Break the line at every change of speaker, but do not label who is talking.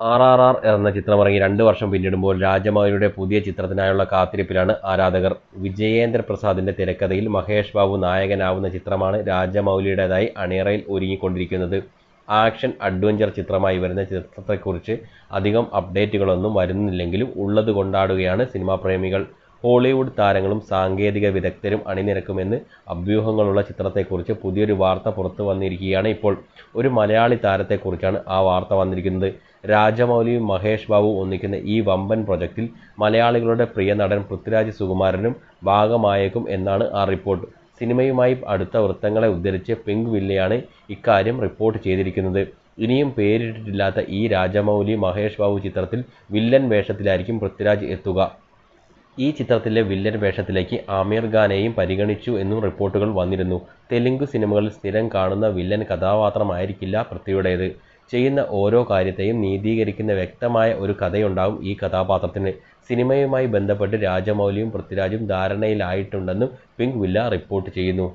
R R R എന്ന ചിത്രം ഇറങ്ങി രണ്ട് വർഷം പിന്നിടുമ്പോൾ രാജമൗലിയുടെ പുതിയ ചിത്രത്തിനായുള്ള കാത്തിരിപ്പിലാണ് ആരാധകർ. വിജയേന്ദ്ര പ്രസാദിന്റെ തിരക്കഥയിൽ മഹേഷ് ബാബു നായകനാവുന്ന ചിത്രമാണ് രാജമൗലിയുടേതായി അണിയറയിൽ ഒരുങ്ങിക്കൊണ്ടിരിക്കുന്നത്. ആക്ഷൻ അഡ്വഞ്ചർ ചിത്രമായി വരുന്ന ചിത്രത്തെക്കുറിച്ച് അധികം അപ്ഡേറ്റുകളൊന്നും വരുന്നില്ലെങ്കിലും ഉള്ളത് കൊണ്ടാടുകയാണ് സിനിമാ പ്രേമികൾ. ഹോളിവുഡ് താരങ്ങളും സാങ്കേതിക വിദഗ്ധരും അണിനിരക്കുമെന്ന് അഭ്യൂഹങ്ങളുള്ള ചിത്രത്തെക്കുറിച്ച് പുതിയൊരു വാർത്ത പുറത്തു വന്നിരിക്കുകയാണ് ഇപ്പോൾ. ഒരു മലയാളി താരത്തെക്കുറിച്ചാണ് ആ വാർത്ത വന്നിരിക്കുന്നത്. രാജമൗലിയും മഹേഷ് ബാബു ഒന്നിക്കുന്ന ഈ വമ്പൻ പ്രൊജക്റ്റിൽ മലയാളികളുടെ പ്രിയ നടൻ പൃഥ്വിരാജ് സുകുമാരനും ഭാഗമായേക്കും എന്നാണ് ആ റിപ്പോർട്ട്. സിനിമയുമായി അടുത്ത വൃത്തങ്ങളെ ഉദ്ധരിച്ച് പിങ്ക് വില്ലയാണ് ഇക്കാര്യം റിപ്പോർട്ട് ചെയ്തിരിക്കുന്നത്. ഇനിയും പേരിട്ടിട്ടില്ലാത്ത ഈ രാജമൗലി മഹേഷ് ബാബു ചിത്രത്തിൽ വില്ലൻ വേഷത്തിലായിരിക്കും പൃഥ്വിരാജ് എത്തുക. ഈ ചിത്രത്തിലെ വില്ലൻ വേഷത്തിലേക്ക് ആമീർ ഖാനെയും പരിഗണിച്ചു എന്നും റിപ്പോർട്ടുകൾ വന്നിരുന്നു. തെലുങ്ക് സിനിമകളിൽ സ്ഥിരം കാണുന്ന വില്ലൻ കഥാപാത്രമായിരിക്കില്ല പൃഥ്വിയുടേത്. ചെയ്യുന്ന ഓരോ കാര്യത്തെയും നീതീകരിക്കുന്ന വ്യക്തമായ ഒരു കഥയുണ്ടാവും ഈ കഥാപാത്രത്തിന്. സിനിമയുമായി ബന്ധപ്പെട്ട് രാജമൗലിയും പൃഥ്വിരാജും ധാരണയിലായിട്ടുണ്ടെന്നും പിങ്ക് വില്ല റിപ്പോർട്ട് ചെയ്യുന്നു.